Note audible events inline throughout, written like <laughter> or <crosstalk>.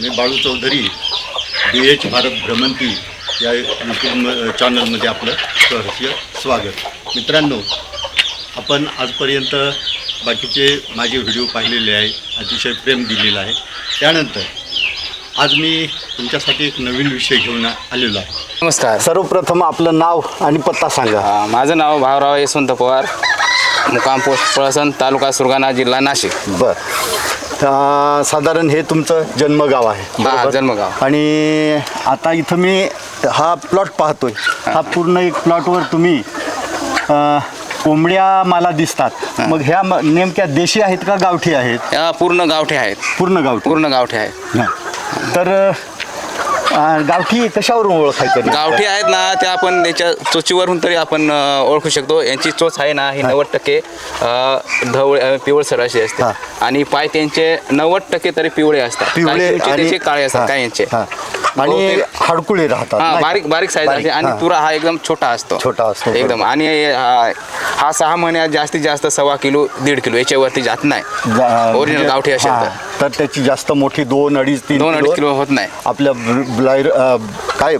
मी Balu Chaudhari B H Bharat भ्रमंती या YouTube चॅनलमध्ये आपलं सहर्ष स्वागत. मित्रांनो आपण आजपर्यंत बाकीचे माझे व्हिडिओ पाहिलेले आहे अतिशय प्रेम दिलेलं आहे. त्यानंतर आज मी तुमच्यासाठी एक नवीन विषय घेऊन आलेलो आहे. नमस्कार. सर्वप्रथम आपलं नाव आणि पत्ता सांगा. अ, माझं नाव भावराव यशवंत पवार मुक्काम पोस्ट पळसण तालुका सुरगाणा जिल्हा नाशिक. बर. अं, साधारण हे तुमचं जन्मगाव आहे बरोबर? जन्मगाव. आणि आता इथं मी हा प्लॉट पाहतोय. हा. पूर्ण एक प्लॉटवर तुम्ही अं, कोंबड्या मला दिसतात. मग ह्या म- नेमक्या देशी आहेत का गावठी आहेत? या पूर्ण गावठे आहेत. पूर्ण गावठी. पूर्ण गावठे आहेत. हा. तर अं, गावठी कशावरून ओळखायचं गावठी आहेत ना त्या आपण त्याच्या चोचीवरून तरी आपण अ, ओळखू शकतो यांची चोच आहे ना ही नव्वद टक्के अ, ढवळ अ, पिवळसर अशी असते हा. आणि पाय त्यांचे नव्वद टक्के तरी पिवळे असतात पिवळे काही आणि त्यांचे काळे असतात काही यांचे हा. आणि बहुतेक- हाडकुळे राहतात हा नाही का? बारीक बारीक साईज बारीक, असते आणि हा. तुरा हा एकदम छोटा असतो छोटा असतो, एकदम. आणि हा- हा सहा महिन्यात जास्तीत जास्त सव्वा किलो दीड किलो याच्यावरती जात नाही जा- ओरिजिनल म्हणजे- गावठी असेल हा. तर तर त्याची जास्त मोठी दोन अडीच तीन दोन अडीच किलो होत नाही आपल्या काय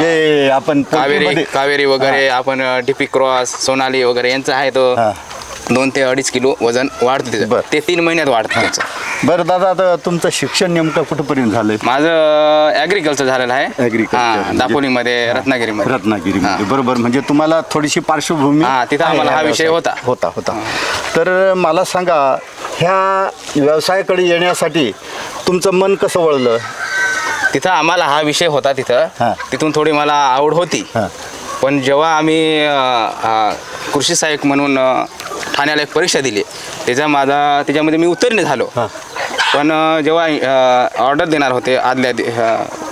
जे आपण कावेरी कावेरी वगैरे आपण डीपी क्रॉस सोनाली वगैरे यांचं आहे तो. दोन ते अडीच किलो वजन वाढतं. ते तीन महिन्यात वाढतं त्याचं बरं दादा आता तुमचं शिक्षण नेमकं कुठपर्यंत झालंय? माझं ॲग्रिकल्चर झालेलं आहे. हा, म्हणजे- दापोलीमध्ये रत्नागिरीमध्ये. रत्नागिरीमध्ये. बरोबर म्हणजे तुम्हाला थोडीशी पार्श्वभूमी हा, तिथं आम्हाला हा विषय. होता. होता होता. तर मला सांगा ह्या व्यवसायाकडे येण्यासाठी तुमचं मन कसं वळलं? तिथं आम्हाला हा विषय होता. तिथं. तिथून थोडी मला आवड होती. पण जेव्हा आम्ही कृषी सहाय्यक म्हणून ठाण्याला एक परीक्षा दिली त्याचा माझा त्याच्यामध्ये मी उत्तीर्ण झालो. पण जेव्हा ऑर्डर देणार होते आदल्या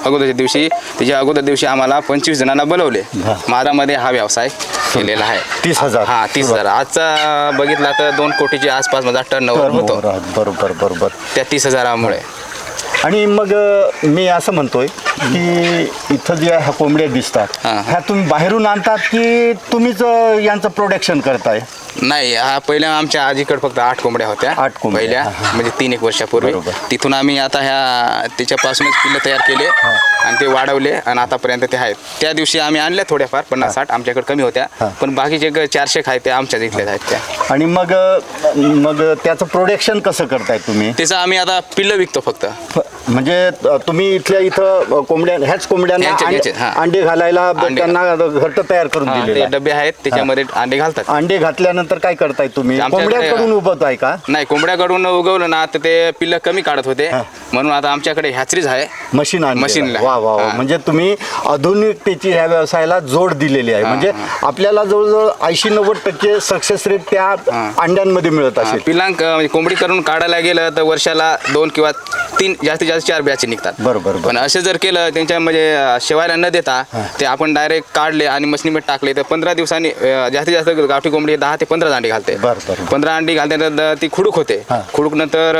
अगोदरच्या दिवशी त्याच्या अगोदर दिवशी आम्हाला पंचवीस जणांना बोलवले. माझ्यामध्ये हा व्यवसाय केलेला आहे. तीस हजार. हा तीस हजार. आजचा बघितला तर दोन कोटीच्या आसपास माझा टर्न ओव्हर होतो. बरोबर बरोबर. त्या तीस हजारामुळे. आणि मग अ, मी असं म्हणतोय की इथं ज्या ह्या कोंबड्या दिसतात हा. ह्या तुम्ही बाहेरून आणतात की तुम्हीच अ, यांचं प्रोडक्शन करताय नाही हा पहिल्या आमच्या आजीकडे फक्त आठ कोंबड्या होत्या. आठ कोंबड्या, पहिल्या हा, हा. म्हणजे तीन एक वर्षापूर्वी. बरोबर. तिथून आम्ही आता ह्या त्याच्यापासूनच पिल्लं तयार केले आणि ते वाढवले आणि आतापर्यंत ते आहेत. त्या दिवशी आम्ही आणल्या थोड्याफार पन्नास साठ आमच्याकडे कमी होत्या. पण बाकीचे ग- चारशे आहेत त्या आमच्याच इथल्याच आहेत त्या. आणि मग मग त्याचं प्रोडक्शन कसं करताय तुम्ही? त्याचं आम्ही आता पिल्लं विकतो फक्त. फ- म्हणजे तुम्ही इथल्या इथं कोंबड्या ह्याच कोंबड्यांना ह्याचे- अंडे- ह्याचे, हा. अंडे घालायला ब- अंडे- त्यांना घट्ट तयार करून हा, ते आहे. डबे आहेत त्याच्यामध्ये अंडे घालतात. अंडे घातल्यानंतर काय करताय तुम्ही? आमच्याकडे- कोंबड्याकडून उभवताय का? नाही कोंबड्याकडून उगवलं ना तर ते पिल्लं कमी काढत होते. म्हणून आता आमच्याकडे हॅचरीज आहे. मशीन आणलेलं मशीनला. आहे. वा वा वा. हा. म्हणजे तुम्ही आधुनिकतेची ह्या व्यवसायाला जोड दिलेली आहे. म्हणजे आपल्याला जवळजवळ ऐंशी नव्वद टक्के सक्सेस रेट त्या अंड्यांमध्ये मिळत असेल. पिलांक म्हणजे कोंबडी करून काढायला गेलं तर वर्षाला दोन किंवा तीन जास्तीत जास्त चार ब्याचे निघतात. बरोबर, बरोबर. पण असं जर केलं त्यांच्या म्हणजे अं, शेवायला न देता ते आपण डायरेक्ट काढले आणि मशीनीमध्ये टाकले तर पंधरा दिवसांनी अं, जास्तीत जास्त गावठी कोंबडी दहा ते पंधरा अंडी घालते. बरं, बरं. पंधरा अंडी घालते ती खुडूक होते. हा. खुडूक नंतर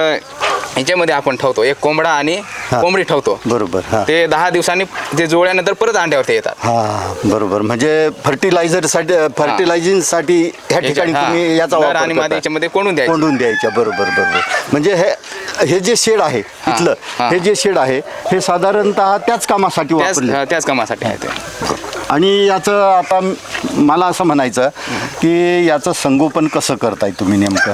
ह्याच्यामध्ये आपण ठेवतो. एक कोंबडा आणि कोंबडी ठेवतो. बरोबर हा. ते दहा दिवसांनी ते जोड्यानंतर परत अंड्यावरती येतात. हा बरोबर. म्हणजे फर्टिलायझरसाठी फर्टिलायझिंगसाठी ह्या ठिकाणी. तुम्ही याचा नर वापर आणि मादी करताय. याच्यामध्ये कोंडून द्यायचे. कोंडून द्यायच्या बरोबर बरोबर. म्हणजे हे हे जे शेड आहे इथलं हा. हे जे शेड आहे हे साधारणतः त्याच कामासाठी त्याच वापरले. त्याच कामासाठी आहे ते. आणि याचं आता मला असं म्हणायचं की याचं संगोपन कसं करताय तुम्ही नेमकं?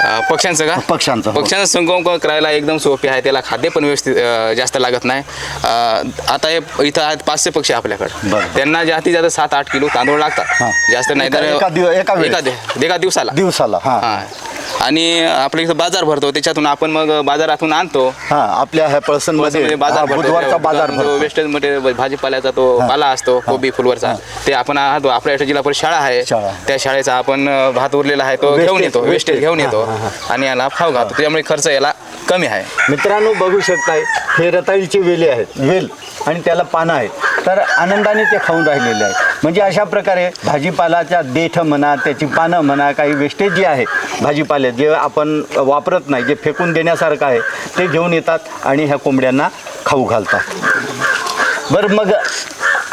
अं, पक्ष्यांचं का? पक्ष्यांचं, हो. पक्ष्यांचं संगोपन करायला एकदम सोपे आहे. त्याला खाद्य पण व्यवस्थित अं, जास्त लागत नाही. अं, आता हे इथं आहेत पाचशे पक्षी आपल्याकडे. बरं. त्यांना जास्तीत जास्त सात आठ किलो तांदूळ लागतात. हां. जास्त नाही तर एका- एका दिव- एका वेळेस? एका दि- एका दिवसाला. दिवसाला हा. हां. आणि आपल्या इथं बाजार भरतो त्याच्यातून आपण मग बाजारातून आणतो. हा आपल्या ह्या पळसणमध्ये बाजार भरतो. बुधवारचा बाजार भरतो. वेस्टर्नमध्ये भाजीपाल्याचा तो पाला असतो कोबी फुलवरचा. ते आपण आणतो आपल्या इथे जिल्हा परिषद शाळा आहे. शाळा. त्या शाळेचा आपण अं, भात उरलेला आहे तो Wastage- घेऊन येतो. wastage. वेस्टेज घेऊन येतो आणि याला खाऊ घालतो. त्यामुळे खर्च याला कमी आहे. मित्रांनो बघू शकताय हे रताळीचे वेले आहेत. वेल आणि त्याला पानं आहेत. तर आनंदाने ते खाऊन राहिलेले आहेत. म्हणजे अशा प्रकारे भाजीपालाच्या देठ म्हणा त्याची पानं म्हणा काही वेस्टेज जे आहे भाजीपाले जे आपण वापरत नाही जे फेकून देण्यासारखं आहे ते घेऊन येतात आणि ह्या कोंबड्यांना खाऊ घालतात बरं मग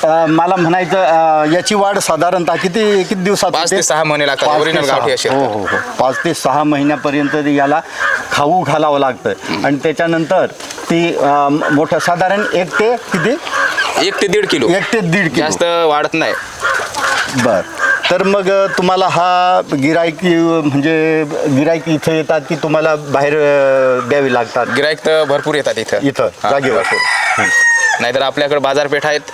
अ, मला म्हणायचं अ, याची वाढ साधारणतः किती किती दिवसात पाच होते? ते सहा महिने लागतात. पाच ते Original सहा. गावठी अशी हो हो हो पाच ते सहा महिन्यापर्यंत याला खाऊ घालावं लागतं आणि त्याच्यानंतर ती अ, मोठं साधारण एक ते किती एक ते दीड किलो. एक ते दीड किलो. जास्त वाढत नाही. बर. तर मग तुम्हाला हा गिरायकी म्हणजे गिरायकी इथं येतात की तुम्हाला बाहेर अ, द्यावी लागतात? गिराईक तर भरपूर येतात इथं. इथं हा, जागेवर. नाहीतर आपल्याकडे बाजारपेठ आहेत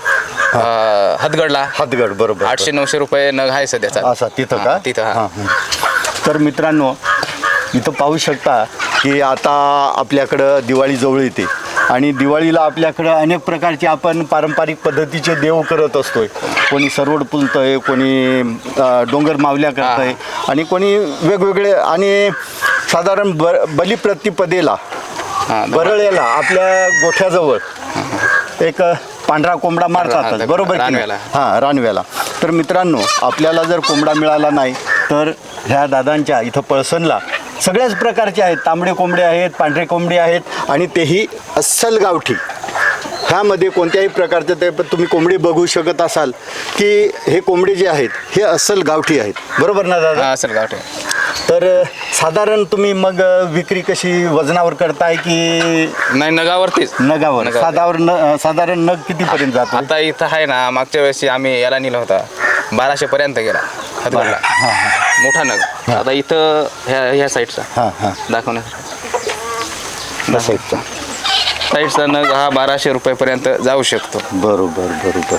अं, हदगडला. हातगड बरोबर. आठशे नऊशे रुपये नग आहे सध्याचा असा तिथं हा, का? तिथं हा. हां, हां. तर मित्रांनो इथं पाहू शकता की आता आपल्याकडं दिवाळी जवळ येते. आणि दिवाळीला आपल्याकडं अनेक प्रकारचे आपण पारंपरिक पद्धतीचे देव करत असतोय. कोणी सरवड पुलतंय कोणी अ, डोंगर मावल्या करतंय आणि कोणी वेगवेगळे आणि साधारण ब बलिप्रतिपदेला हा, बरळेला आपल्या गोठ्याजवळ एक पांढरा कोंबडा मारतातच हा, बरोबर की नाही? रानवेला. हां रानव्याला. तर मित्रांनो आपल्याला जर कोंबडा मिळाला नाही तर ह्या दादांच्या इथं पळसणला सगळ्याच प्रकारचे आहेत. तांबडे कोंबडे आहेत पांढरे कोंबडे आहेत आणि तेही अस्सल गावठी. ह्यामध्ये कोणत्याही प्रकारचं ते पण तुम्ही कोंबडी बघू शकत असाल की हे कोंबडे जे आहेत हे अस्सल गावठी आहेत. बरोबर ना दादा? हा असेल गावठे. तर साधारण तुम्ही मग विक्री कशी वजनावर करताय की नाही नगावरतीच. नगावर? नगावर. साधारण न साधारण नग कितीपर्यंत जातो? आता इथं आहे ना मागच्या वेळेस आम्ही याला नेला होता. बाराशे पर्यंत गेला हां हां. मोठा नग. आता इथं ह्या ह्या साईडचा. हां हां. दाखवणार साईडचा नग हा बाराशे रुपयेपर्यंत जाऊ शकतो. बरोबर बरोबर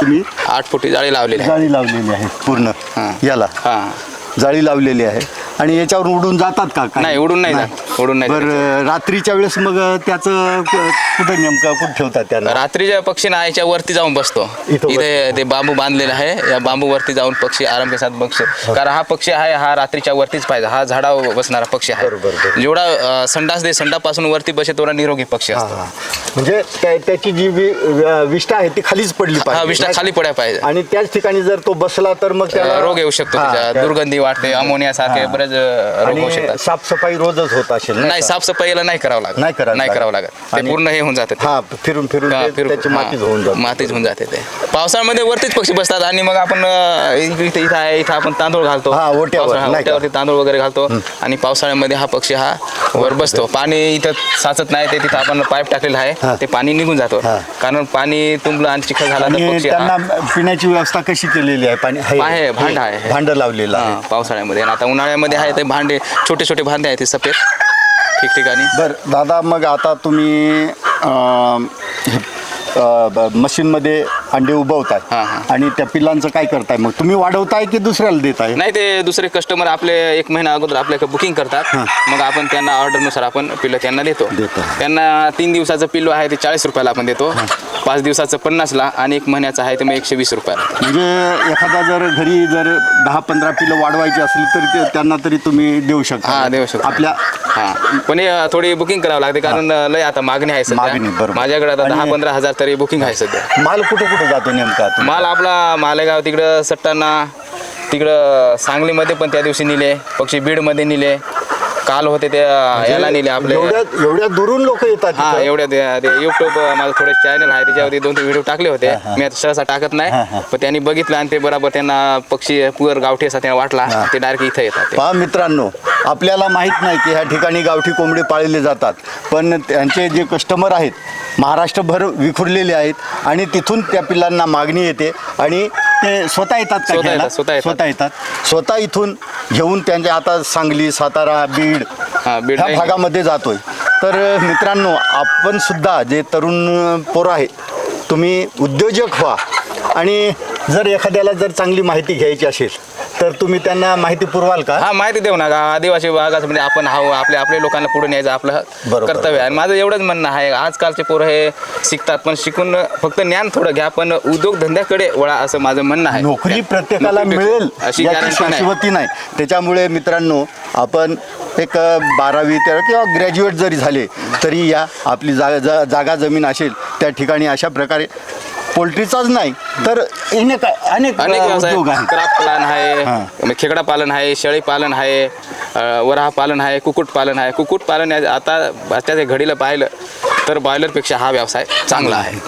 तुम्ही आठ फुटी जाळी लावलेली आहे जाळी लावलेली आहे पूर्ण. याला हा जाळी लावलेली आहे आणि याच्यावर उडून जातात का काही? नाही, उडून नाही जात. उडून नाही बरं रात्रीच्या वेळेस मग त्याचं कुठं नेमकं कुठं ठेवतात त्यांना? रात्रीच्या पक्षी ना याच्या वरती जाऊन बसतो. इथं इथे ते बांबू बांधलेला आहे. या बांबू वरती जाऊन पक्षी आराम के साथ बघतो कारण हा पक्षी आहे हा रात्रीच्या वरतीच पाहिजे. हा झाडावर बसणारा पक्षी आहे. जेवढा अं, संडास दे संडापासून वरती बसे तेवढा निरोगी पक्षी असतो. हां. म्हणजे त्या- त्याची जी वि- व- विष्ठा आहे ती खालीच पडली हा पाहिजे. विष्ठा खाली पडायला पाहिजे. आणि त्याच ठिकाणी जर तो बसला तर मग त्याला अं, रोग येऊ शकतो हां, त्याच्या त्या- दुर्गंधी वाटते अमोनिया सारखे. बरेच अं, रोग होऊ आणि शकतात. साफसफाई रोजच होत असेल नाही? साफसफाईला नाही करावं लागत. नाही करावं नाही लागत. करावं लागत. ते आणि- पूर्ण हे होऊन जाते हा फिरून फिरून हा, ते- फिरून- त्याची हा, मातीच होऊन जाते. मातीच होऊन जाते ते. पावसाळ्यामध्ये वरतीच पक्षी बसतात आणि मग आपण अं, इथे इथं आहे इथं आपण तांदूळ घालतो. हा, ओट्यावर, पावसाळ्या- नाही का? ओट्यावरती तांदूळ वगैरे घालतो आणि पावसाळ्यामध्ये हा पक्षी हा वर बसतो. पाणी इथं साचत नाही ते तिथं आपण पाईप टाकलेलं हा. आहे ते पाणी निघून जातो. हा. कारण पाणी तुंबलं आणि चिखल झाला तर आणि पक्षी त्यांना पिण्याची व्यवस्था कशी केलेली आहे? पाणी आहे, भांड आहे. भांड लावलेलं हा, पावसाळ्यामध्ये. आणि आता उन्हाळ्यामध्ये आहे ते भांडे छोटे छोटे भांडे आहेत ते सफेद. ठिकठिकाणी? बर दादा मग आता तुम्ही अं, अं, ब- मशीनमध्ये अंडे उभवताय हा, हा. आणि त्या पिल्लांचं काय करताय? मग तुम्ही वाढवताय की दुसऱ्याला देताय? नाही ते दुसरे कस्टमर आपले एक महिना अगोदर आपल्याकडे बुकिंग करतात. मग आपण त्यांना ऑर्डरनुसार आपण पिल्लं त्यांना देतो. देतो. त्यांना तीन दिवसाचं पिल्लू आहे ते चाळीस रुपयाला आपण देतो. पाच दिवसाचं पन्नासला आणि एक महिन्याचं आहे ते मग एकशे वीस रुपयाला. म्हणजे एखादा जर घरी जर दहा पंधरा पिलं वाढवायची असली तरी ते त्यांना तरी तुम्ही देऊ शकता. हा, देऊ शकतो. आपल्या हा. पण हे थोडी बुकिंग करावं लागते कारण लय आता मागणी आहे मागणी, सध्या बरोबर. माझ्याकडे आता दहा आणि- पंधरा हजार तरी बुकिंग आहे सध्या. माल कुठं कुठं जातो नेमका? माल आपला मालेगाव तिकडं सट्टाणा तिकडं सांगलीमध्ये पण त्या दिवशी नेले पक्षी बीडमध्ये नेले. काल होते ते याला नेले आपले एवढ्या एवढ्या दुरून लोक येतात हा तिथं? एवढ्या युट्यूब माझं थोडे चॅनल आहे त्याच्यावरती दोन तीन व्हिडिओ टाकले होते मी आता सहसा टाकत नाही. पण त्यांनी बघितलं आणि ते बरोबर त्यांना पक्षी पुअर गावठी असा त्यांना वाटला ते डायरेक्ट इथं येतात ते. पहा मित्रांनो आपल्याला माहीत नाही की ह्या ठिकाणी गावठी कोंबडे पाळले जातात पण त्यांचे जे कस्टमर आहेत महाराष्ट्रभर विखुरलेले आहेत आणि तिथून त्या पिल्लांना मागणी येते आणि ते स्वतः येतात का स्वतः घ्यायला? येतात, स्वतः येतात. स्वतः येतात स्वतः इथून घेऊन त्यांच्या आता सांगली सातारा बीड हा, बीड ह्या नाही. भागामध्ये जातोय तर मित्रांनो आपण सुद्धा जे तरुण पोरं आहेत तुम्ही उद्योजक व्हा आणि जर एखाद्याला जर चांगली माहिती घ्यायची असेल तर तुम्ही त्यांना माहिती पुरवाल का? हा माहिती देऊ नका. आदिवासी भागाचं म्हणजे आपण हा आपल्या आपल्या लोकांना पुढे न्यायचं आपलं. कर्तव्य आहे. आणि माझं एवढंच म्हणणं आहे आजकालचे पोरं हे शिकतात पण शिकून फक्त ज्ञान थोडं घ्या पण उद्योगधंद्याकडे वळा असं माझं म्हणणं आहे. नोकरी प्रत्येकाला मिळेल अशी याची गॅरंटी नाही. शाश्वती नाही. त्याच्यामुळे मित्रांनो आपण एक बारावी तेरा किंवा ग्रॅज्युएट जरी झाले तरी या आपली जागा जा- जागा जमीन असेल त्या ठिकाणी अशा प्रकारे पोल्ट्रीचाच नाही तर अनेक अनेक अनेक अ, व्यवसाय उद्योग आहेत. क्राप पालन. आहे मग खेकडा पालन आहे शेळी पालन आहे अ, वराह पालन आहे कुक्कुट पालन आहे. कुक्कुट पालन आता आजच्या घडीला पाहिलं. तर बॉयलरपेक्षा हा व्यवसाय चांगला आहे.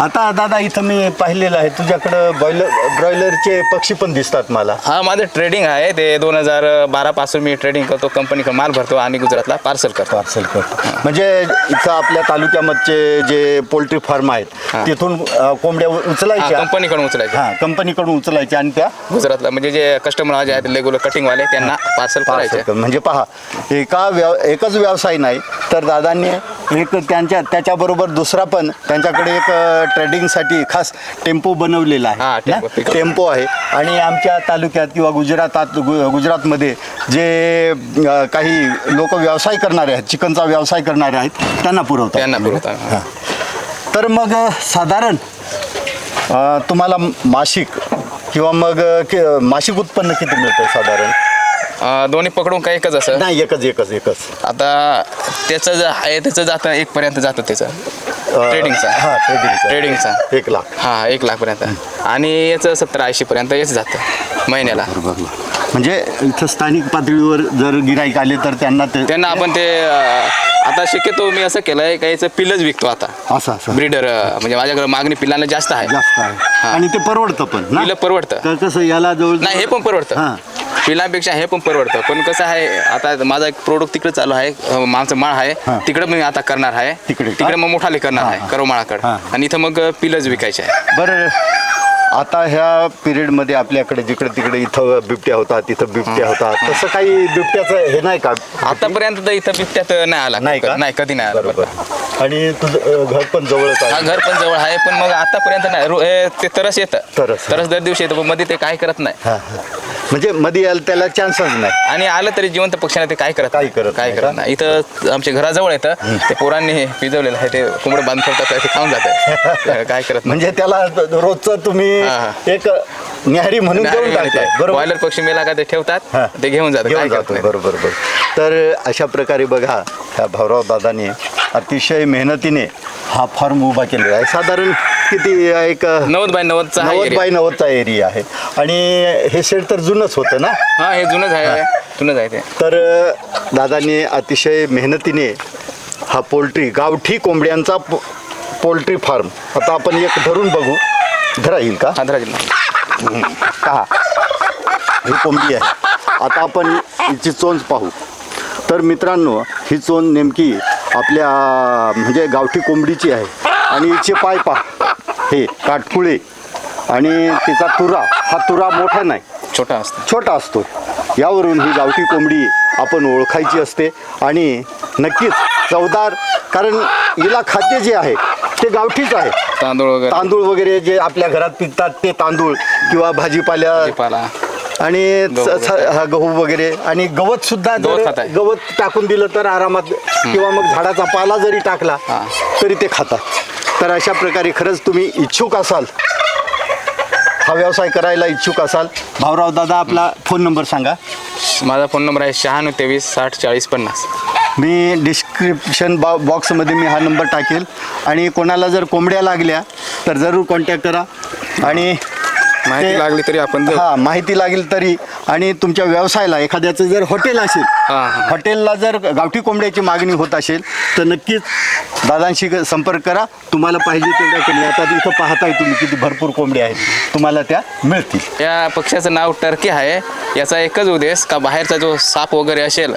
आता दादा इथं मी पाहिलेलं आहे तुझ्याकडं बॉयलर ब्रॉयलरचे पक्षी पण दिसतात मला. हा माझं ट्रेडिंग आहे ते दोन हजार बारापासून मी ट्रेडिंग करतो कंपनीकडे माल भरतो आणि गुजरातला पार्सल करतो. पार्सल करतो. म्हणजे इथं आपल्या तालुक्यामधचे जे पोल्ट्री फार्म आहेत हा. तिथून अ, कोंबड्या हा उचलायच्या. कंपनीकडून उचलायचे हा कंपनीकडून उचलायच्या आणि त्या? गुजरातला म्हणजे जे कस्टमर जे आहेत रेग्युलर कटिंगवाले त्यांना पार्सल पार्सल करायचे. कर- म्हणजे पहा एका व्यव एकच व्यवसाय नाही तर दादांनी एक त्यांच्या त्याच्याबरोबर दुसरा पण त्यांच्याकडे एक ट्रेडिंगसाठी खास टेम्पो बनवलेला आहे टेम्पो, ना? पिकअप. टेम्पो आहे आणि आमच्या तालुक्यात किंवा गुजरातात गु- गुजरातमध्ये जे अ, काही लोक व्यवसाय करणारे आहेत चिकनचा व्यवसाय करणारे आहेत त्यांना पुरवतात त्यांना पुरवतात हा. तर मग अ, साधारण अ, तुम्हाला मासिक किंवा मग अ, कि- मासिक उत्पन्न किती मिळतं साधारण अं, दोन्ही पकडून काय एकच असं? नाही एकच एकच एकच. आता त्याचं जे आहे त्याचं जातं एक पर्यंत जातं त्याचं. ट्रेडिंगचा हा ट्रेडिंगचा ट्रेडिंगचा एक लाख. हा एक लाख पर्यंत आणि याचं सत्तर ऐंशी पर्यंत याच जातं महिन्याला. म्हणजे इथं स्थानिक पातळीवर जर गिराईक आले तर त्यांना ते त्यांना आपण ते अं, आता शक्यतो मी असं केलंय का याचं पिल्लच विकतो आता. असं असं. ब्रीडर म्हणजे माझ्याकडे मागणी पिल्लांना जास्त आहे. जास्त आहे. आणि ते परवडतं पण ना? पिल्लं परवडतं. तर कसं याला जवळ नाही हे पण परवडतं. हां. पिलांपेक्षा हे पण परवडतं. पण कसं आहे आता माझा एक प्रोडक्ट तिकडे चालू आहे अं, माळ आहे. तिकडे मी आता करणार आहे. तिकडे का? तिकडे मग मोठाले करणार आहे करमाळाकडे हां. आणि इथं मग पिलच विकायचे आहे. बरं आता ह्या पिरियडमध्ये आपल्याकडे जिकडे तिकडे इथं बिबट्या होतात तिथं बिबट्या होतात. तसं काही बिबट्याचं हे नाही का? आतापर्यंत तर इथं बिबट्यात नाही आला नाही का? नाही कधी नाही आला. बरोबर. आणि तुझं अ, घर पण जवळच हा आहे घर पण जवळ आहे पण मग आतापर्यंत नाही. रो- ते तरस येतं. तरस. तरस दर दिवशी येतं पण मध्ये ते काय करत नाही. हा, हा. म्हणजे मध्ये यायला त्याला चान्सच नाही. आणि आलं तरी जिवंत पक्ष्यांना ते काय करत काही करत काय नाही. करत का? नाही. इथं आमच्या घराजवळ येतं ते पोरांनी पिजवलेलं आहे. ते कोंबडं बांधून ठेवतात ते खाऊन जातं <laughs> काय करत नाही. म्हणजे त्याला रोजचं तुम्ही हा, हा. एक न्याहारी म्हणून देऊन टाकताय बरोबर? बॉयलर पक्षी मेला का ते ठेवतात हा. ते घेऊन जातात. घेऊन काय जातो नाही. बरोबर बरोबर. तर अशा प्रकारे बघा ह्या भाऊराव दादाने अतिशय मेहनतीने हा फार्म उभा केलेला आहे. साधारण किती एक नव्वद बाय नव्वदचा हा नव्वद area. बाय नव्वदचा एरिया आहे. आणि हे शेड तर जुनच होतं ना? हा हे जुनच आहे जुनच आहे ते. तर दादाने अतिशय मेहनतीने हा पोल्ट्री गावठी कोंबड्यांचा पो- पोल्ट्री फार्म आता आपण एक धरून बघू. धरा येईल का? आंध्रा जिल्हा पहा. ही कोंबडी आहे. आता आपण हिची चोंच पाहू. तर मित्रांनो ही चोंच नेमकी आपल्या म्हणजे गावठी कोंबडीची आहे. आणि हिचे पाय पहा. हे काटकुळे आणि तिचा तुरा हा तुरा मोठा नाही. छोटा असतो. छोटा असतो. यावरून ही गावठी कोंबडी आपण ओळखायची असते आणि नक्कीच चवदार कारण हिला खाद्य जे आहे ते गावठीच आहे. तांदूळ वगैरे. तांदूळ वगैरे जे आपल्या घरात पिकतात ते तांदूळ किंवा भाजीपाल्या भाजीपाला. आणि गहू हा, वगैरे आणि गवत सुद्धा गवत टाकून दिलं तर आरामात किंवा मग झाडाचा पाला जरी टाकला. तरी ते खातात. तर अशा प्रकारे खरंच तुम्ही इच्छुक असाल हा व्यवसाय करायला इच्छुक असाल भाऊराव दादा आपला फोन नंबर सांगा. माझा फोन नंबर आहे शहाण्णव तेवीस साठ चाळीस पन्नास. मी डिस्क्रिप्शन बॉ बॉक्समध्ये मी हा नंबर टाकेल. आणि कोणाला जर कोंबड्या लागल्या तर जरूर कॉन्टॅक्ट करा. आणि माहिती लागली तरी आपण. हा माहिती लागेल तरी आणि तुमच्या व्यवसायाला एखाद्याचं जर हॉटेल असेल. हॉटेलला जर गावठी कोंबड्याची मागणी होत असेल तर नक्कीच दादांशी ग- संपर्क करा. तुम्हाला पाहिजे तेवढ्या कोंबड्या आता इथं पाहताय तुम्ही किती भरपूर कोंबड्या आहेत. तुम्हाला त्या मिळतील. या पक्ष्याचं नाव टर्की आहे. याचा एकच उद्देश का बाहेरचा जो साप वगैरे असेल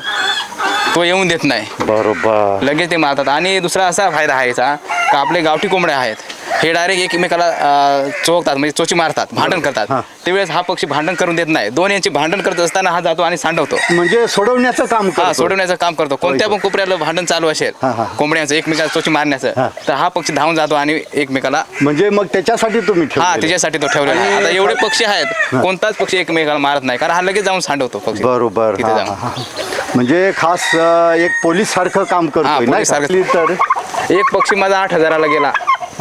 तो येऊन देत नाही. बरोबर. लगेच ते मारतात. आणि दुसरा असा फायदा आहे याचा का आपले गावठी कोंबड्या आहेत हे डायरेक्ट एकमेकाला अं, चोखतात म्हणजे चोची मारतात भांडण करतात हां. त्यावेळेस हा पक्षी भांडण करून देत नाही दोन यांची भांडण करत असताना हा जातो आणि सांडवतो म्हणजे सोडवण्याचं काम हा करतो. सोडवण्याचं काम करतो कोणत्या पण कोपऱ्याला भांडण चालू असेल हा, हा. कोंबड्यांचं एकमेकाला चोची मारण्याचं हा. तर हा पक्षी धावून जातो आणि एकमेकाला म्हणजे मग त्याच्यासाठी तुम्ही हा ठेवलेलं. त्याच्यासाठी तो ठेवलेला आहे. आणि- आता एवढे पक्षी आहेत कोणताच पक्षी एकमेकाला मारत नाही कारण हा लगेच जाऊन सांडवतो पक्षी बरोबर तिथे हा, जाऊन हा, हा. म्हणजे खास अं, एक पोलीस सारखं काम करतोय नाही का? तर एक पक्षी माझा आठ हजाराला गेला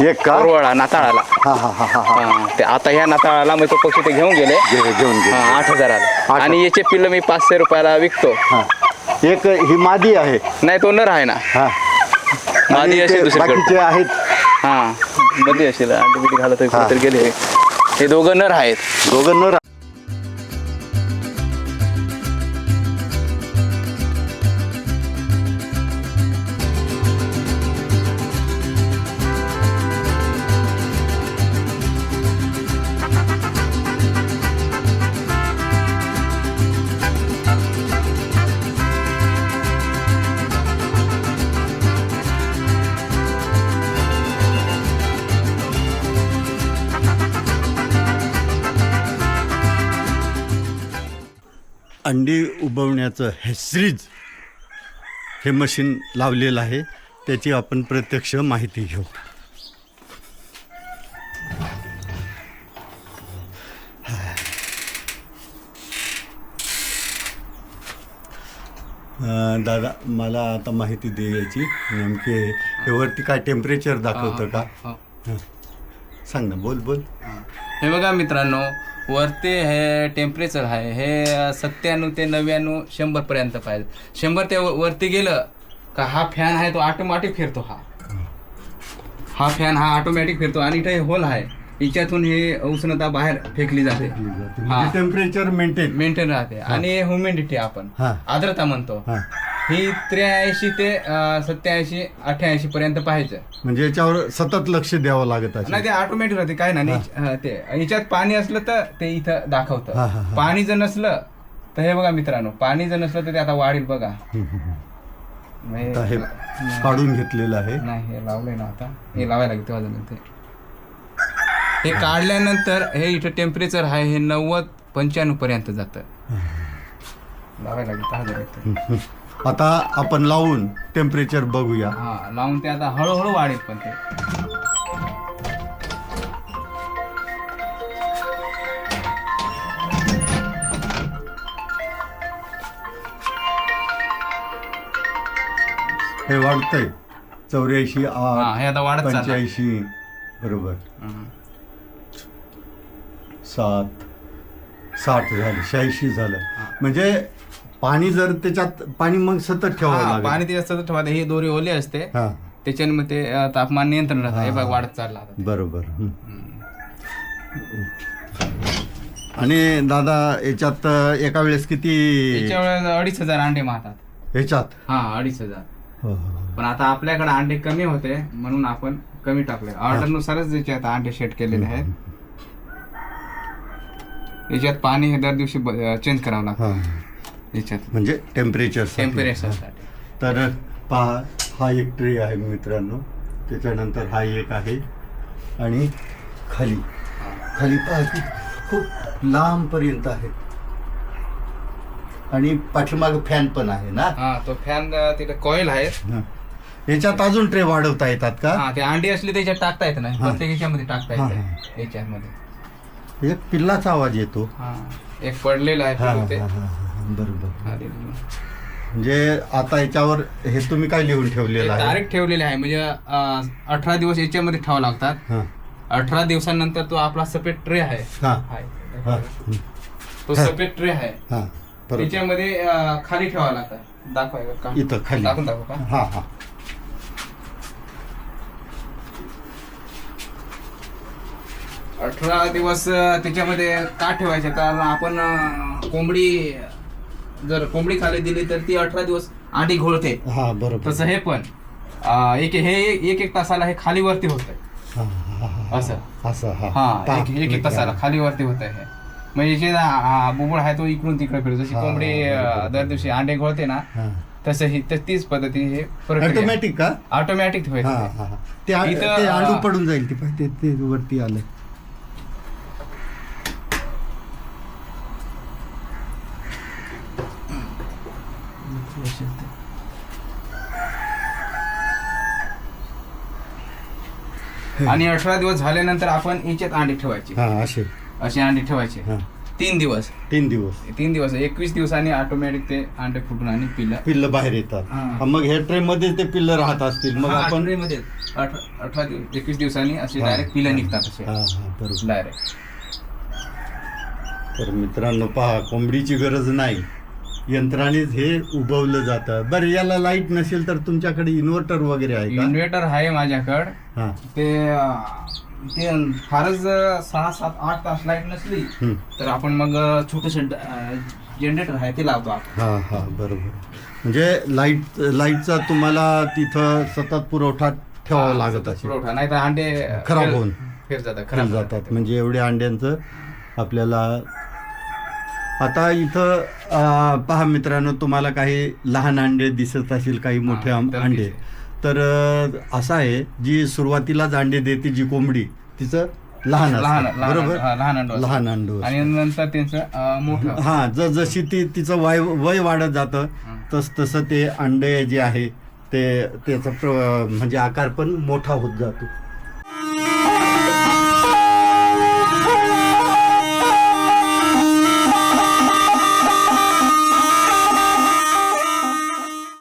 एक का? कोरवळा नाताळाला. हा हा हा हा ते आता ह्या नाताळाला मी तो पक्षी ते घेऊन गेले. घे- घेऊन घे आठ हजाराला आठ. आणि याचे पिल्ल मी पाचशे रुपयाला विकतो. हा. एक ही मादी आहे. नाही तो नर आहे ना. हा. मादी अशी ते दुसरीकडे. बाकीचे आहेत. हा मध्ये असेल अंडी बिडी घालत कुठेतरी गेले. हे दोघं नर आहेत. दोघं नर उबवण्याचं हेसरीज हे मशीन लावलेलं आहे त्याची आपण प्रत्यक्ष माहिती घेऊ. दादा मला आता माहिती द्यायची नेमके हे वरती काय टेम्परेचर दाखवतं का. सांग ना बोल बोल. हे बघा मित्रांनो वरती हे टेम्परेचर आहे. हे सत्त्याण्णव ते नव्याण्णव शंभर पर्यंत पाहिजे. शंभर ते वरती गेलं का हा फॅन आहे तो ऑटोमॅटिक फिरतो हा. हा फॅन हा ऑटोमॅटिक फिरतो आणि इथे होल आहे. याच्यातून हे उष्णता बाहेर फेकली जाते. टेम्परेचर मेंटेन मेंटेन राहते. आणि ह्युमिडिटी आपण. हा. आर्द्रता म्हणतो. हां त्र्याऐंशी ते सत्याऐंशी अठ्याऐंशी पर्यंत पाहिजे म्हणजे याच्यावर सतत लक्ष द्यावं लागत असेल. नाही ते ऑटोमॅटिक राहते. काय नाही हा, ते याच्यात पाणी असलं तर ते इथं हा, हा, दाखवतं हा. पाणी जर नसलं तर हे बघा मित्रांनो पाणी जर नसलं तर ते आता वाढेल बघा. हं, आता काढून घेतलेलं आहे. नाही हे लावलंय ना आता. हे लावायला लागेल तेव्हा जमेल ते. हे काढल्यानंतर हे इथं टेम्परेचर आहे हे नव्वद पंच्याण्णव पर्यंत जातं. लावायला लागेल दहा जमेल ते. हं. आता आपण लावून टेम्परेचर बघूया. हा लावून ते आता हळूहळू वाढेल पण ते. हे वाढतंय. चौऱ्याऐंशी हा आठ आता वाढत पंच्याऐंशी बरोबर. सात साठ झालं शहाऐंशी झालं. म्हणजे पाणी जर त्याच्यात पाणी मग सतत ठेवावं हा, लागेल. पाणी त्याच्यात सतत ठेवायचं ही दोरी ओली असते. हा. त्याच्याने मग ते अं, तापमान नियंत्रण राहतं. हे बघ वाढत चालला आता बरोबर. हं. आणि दादा याच्यात एका वेळेस किती त्याच्या वेळेस अडीच हजार अंडे मारतात. ह्याच्यात हा अडीच हजार. हो, हो, हो. पण आता आपल्याकडे अंडे कमी होते म्हणून आपण कमी टाकले. ऑर्डर नुसारच त्याचे आता अंडे सेट केलेले आहेत. याच्यात पाणी हे दर दिवशी चेंज करावं लागतं. हा. याच्यात म्हणजे टेम्परेचर टेम्परेचरसाठी तर पहा हा एक ट्रे आहे मित्रांनो. त्याच्यानंतर हा एक आहे. आणि खाली. खाली पहा की खूप लांबपर्यंत आहे. आणि पाठीमाग फॅन पण आहे ना? हा तो फॅन तिथे कॉईल आहेत हा. याच्यात अजून ट्रे वाढवता येतात का? हा ते अंडी असली त्याच्यात टाकता येत नाही. प्रत्येक ह्याच्यामध्ये टाकता येते. याच्यामध्ये. पिल्लाचा आवाज येतो. हा एक पडलेला आहे बरोबर हा, ते- म्हणजे आता याच्यावर हे तुम्ही काय लिहून ठेवलेलं आहे? तारीख ठेवलेली आहे. म्हणजे अं, अठरा दिवस याच्यामध्ये ठेवावं लागतात. हा. अठरा दिवसानंतर तो आपला सफेद ट्रे आहे. हा. आहे. हा. तो सफेद ट्रे आहे. हा. बरोबर. त्याच्यामध्ये अं, खाली ठेवावा लागतात दाखवाय का? इथं खाली. दाखवून दाखवू का? हा हा. अठरा दिवस अं, त्याच्यामध्ये का ठेवायचे? कारण आपण अं, कोंबडी जर कोंबडी खाली दिली तर ती अठरा दिवस आधी घोळते. हा बरोबर. तसं हे पण एक हे एक एक तासाला हे खाली वरती होत हा, हा, हा, असं. असं हा. हा एक एक एक तासाला खाली वरती होत आहे म्हणजे जे आ- आ- बुबुळ आहे तो इकडून तिकडे फिरतो. जशी हा, कोंबडी अं, दर दिवशी अंडे घोळते ना हा. तसं ही तर तीच पद्धती हे ऑटोमॅटिक का? ऑटोमॅटिक हा ठेवायचं हा हा. ते आ- इथं, ते पडून जाईल ते वरती आलं. आणि अठरा दिवस झाल्यानंतर आपण याच्यात अंडे ठेवायचे. हा असे. असे अंडे ठेवायचे. हा. तीन दिवस. तीन दिवस. तीन दिवस. एकवीस दिवसांनी ऑटोमॅटिक ते अंडे फुटून आणि पिल्लं पिल्ल बाहेर येतात. हा. हा, मग ह्या ट्रे मध्ये ते पिल्ल राहत असतील. मग हा, आपण आठवड्यामध्ये अठरा दिवस एकवीस दिवसांनी असे हा. डायरेक्ट पिलं निघतात असे. हा हा बरोबर. डायरेक्ट तर मित्रांनो पहा कोंबडीची गरज नाही. यंत्रानेच हे उभवलं जातं. बरं याला लाइट नसेल तर तुमच्याकडे इन्व्हर्टर वगैरे आहे का? इन्व्हर्टर आहे माझ्याकडं. ते ते फारच सहा सात आठ तास लाइट नसली. तर आपण मग छोटस जनरेटर आहे ते लावतो हा हा बरोबर. म्हणजे लाइट लाईटचा तुम्हाला तिथं सतत पुरवठा ठेवावा लागत असेल. पुरवठा. नाही तर अंडे खराब होऊन. फेल जातात खराब जातात. म्हणजे एवढे अंड्यांचं आपल्याला आता इथं पहा मित्रांनो तुम्हाला काही लहान अंडे दिसत असतील काही मोठे हा, अंडे? तर असं आहे जी सुरुवातीलाच अंडे देते जी कोंबडी तिचं लहान लहान बरोबर? हा, लहान अंडू आणि नंतर त्यांचं मोठं. हा ज जशी ती तिचं वय वय वाढत जातं तस तसं ते अंडे जे आहे ते त्याचा म्हणजे आकार पण मोठा होत जातो.